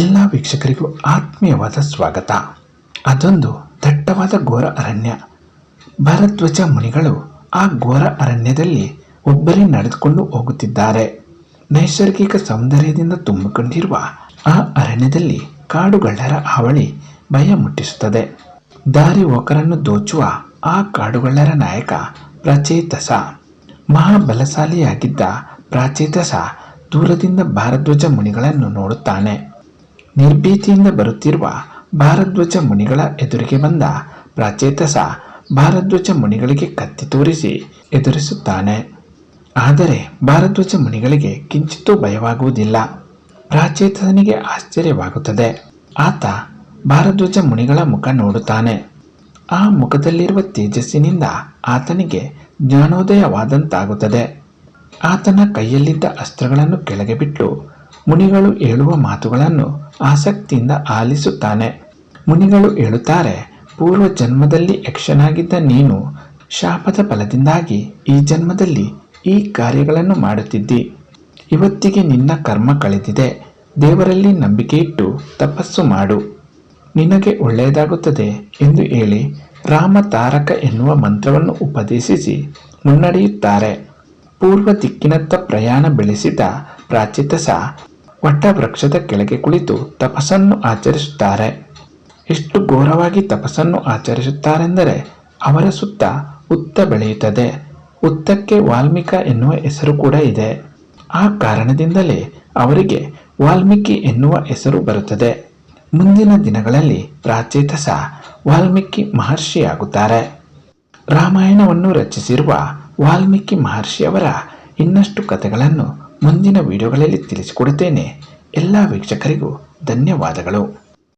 ಎಲ್ಲ ವೀಕ್ಷಕರಿಗೂ ಆತ್ಮೀಯವಾದ ಸ್ವಾಗತ. ಅದೊಂದು ದಟ್ಟವಾದ ಘೋರ ಅರಣ್ಯ. ಭರದ್ವಜ ಮುನಿಗಳು ಆ ಘೋರ ಅರಣ್ಯದಲ್ಲಿ ಒಬ್ಬರೇ ನಡೆದುಕೊಂಡು ಹೋಗುತ್ತಿದ್ದಾರೆ. ನೈಸರ್ಗಿಕ ಸೌಂದರ್ಯದಿಂದ ತುಂಬಿಕೊಂಡಿರುವ ಆ ಅರಣ್ಯದಲ್ಲಿ ಕಾಡುಗಳ್ಳರ ಹಾವಳಿ ಭಯ ಮುಟ್ಟಿಸುತ್ತದೆ. ದಾರಿ ಹೋಕರನ್ನು ದೋಚುವ ಆ ಕಾಡುಗಳ್ಳರ ನಾಯಕ ಪ್ರಚೇತಸ. ಮಹಾಬಲಶಾಲಿಯಾಗಿದ್ದ ಪ್ರಾಚೇತಸ ದೂರದಿಂದ ಭಾರಧ್ವಜ ಮುನಿಗಳನ್ನು ನೋಡುತ್ತಾನೆ. ನಿರ್ಭೀತಿಯಿಂದ ಬರುತ್ತಿರುವ ಭಾರದ್ವಜ ಮುನಿಗಳ ಎದುರಿಗೆ ಬಂದ ಪ್ರಾಚೇತಸ ಭಾರದ್ವಜ ಮುನಿಗಳಿಗೆ ಕತ್ತಿ ತೋರಿಸಿ ಎದುರಿಸುತ್ತಾನೆ. ಆದರೆ ಭಾರದ್ವಜ ಮುನಿಗಳಿಗೆ ಕಿಂಚಿತ್ತೂ ಭಯವಾಗುವುದಿಲ್ಲ. ಪ್ರಾಚೇತಸನಿಗೆ ಆಶ್ಚರ್ಯವಾಗುತ್ತದೆ. ಆತ ಭಾರದ್ವಜ ಮುನಿಗಳ ಮುಖ ನೋಡುತ್ತಾನೆ. ಆ ಮುಖದಲ್ಲಿರುವ ತೇಜಸ್ಸಿನಿಂದ ಆತನಿಗೆ ಜ್ಞಾನೋದಯವಾದಂತಾಗುತ್ತದೆ. ಆತನ ಕೈಯಲ್ಲಿದ್ದ ಅಸ್ತ್ರಗಳನ್ನು ಕೆಳಗೆ ಬಿಟ್ಟು ಮುನಿಗಳು ಹೇಳುವ ಮಾತುಗಳನ್ನು ಆಸಕ್ತಿಯಿಂದ ಆಲಿಸುತ್ತಾನೆ. ಮುನಿಗಳು ಹೇಳುತ್ತಾರೆ ಪೂರ್ವ ಜನ್ಮದಲ್ಲಿ ಯಕ್ಷನಾಗಿದ್ದ ನೀನು ಶಾಪದ ಫಲದಿಂದಾಗಿ ಈ ಜನ್ಮದಲ್ಲಿ ಈ ಕಾರ್ಯಗಳನ್ನು ಮಾಡುತ್ತಿದ್ದಿ. ಇವತ್ತಿಗೆ ನಿನ್ನ ಕರ್ಮ ಕಳೆದಿದೆ. ದೇವರಲ್ಲಿ ನಂಬಿಕೆ ಇಟ್ಟು ತಪಸ್ಸು ಮಾಡು. ನಿನಗೆ ಒಳ್ಳೆಯದಾಗುತ್ತದೆ ಎಂದು ಹೇಳಿ ರಾಮ ತಾರಕ ಎನ್ನುವ ಮಂತ್ರವನ್ನು ಉಪದೇಶಿಸಿ ಮುನ್ನಡೆಯುತ್ತಾರೆ. ಪೂರ್ವ ದಿಕ್ಕಿನತ್ತ ಪ್ರಯಾಣ ಬೆಳೆಸಿದ ಪ್ರಾಚಿತಸ ವಟವೃಕ್ಷದ ಕೆಳಗೆ ಕುಳಿತು ತಪಸ್ಸನ್ನು ಆಚರಿಸುತ್ತಾರೆ. ಎಷ್ಟು ಘೋರವಾಗಿ ತಪಸ್ಸನ್ನು ಆಚರಿಸುತ್ತಾರೆಂದರೆ ಅವರ ಸುತ್ತ ಉತ್ತ ಬೆಳೆಯುತ್ತದೆ. ಉತ್ತಕ್ಕೆ ವಾಲ್ಮೀಕ ಎನ್ನುವ ಹೆಸರು ಕೂಡ ಇದೆ. ಆ ಕಾರಣದಿಂದಲೇ ಅವರಿಗೆ ವಾಲ್ಮೀಕಿ ಎನ್ನುವ ಹೆಸರು ಬರುತ್ತದೆ. ಮುಂದಿನ ದಿನಗಳಲ್ಲಿ ಪ್ರಾಚೇತಸ ವಾಲ್ಮೀಕಿ ಮಹರ್ಷಿಯಾಗುತ್ತಾರೆ. ರಾಮಾಯಣವನ್ನು ರಚಿಸಿರುವ ವಾಲ್ಮೀಕಿ ಮಹರ್ಷಿಯವರ ಇನ್ನಷ್ಟು ಕಥೆಗಳನ್ನು ಮುಂದಿನ ವಿಡಿಯೋಗಳಲ್ಲಿ ತಿಳಿಸಿಕೊಡುತ್ತೇನೆ. ಎಲ್ಲ ವೀಕ್ಷಕರಿಗೂ ಧನ್ಯವಾದಗಳು.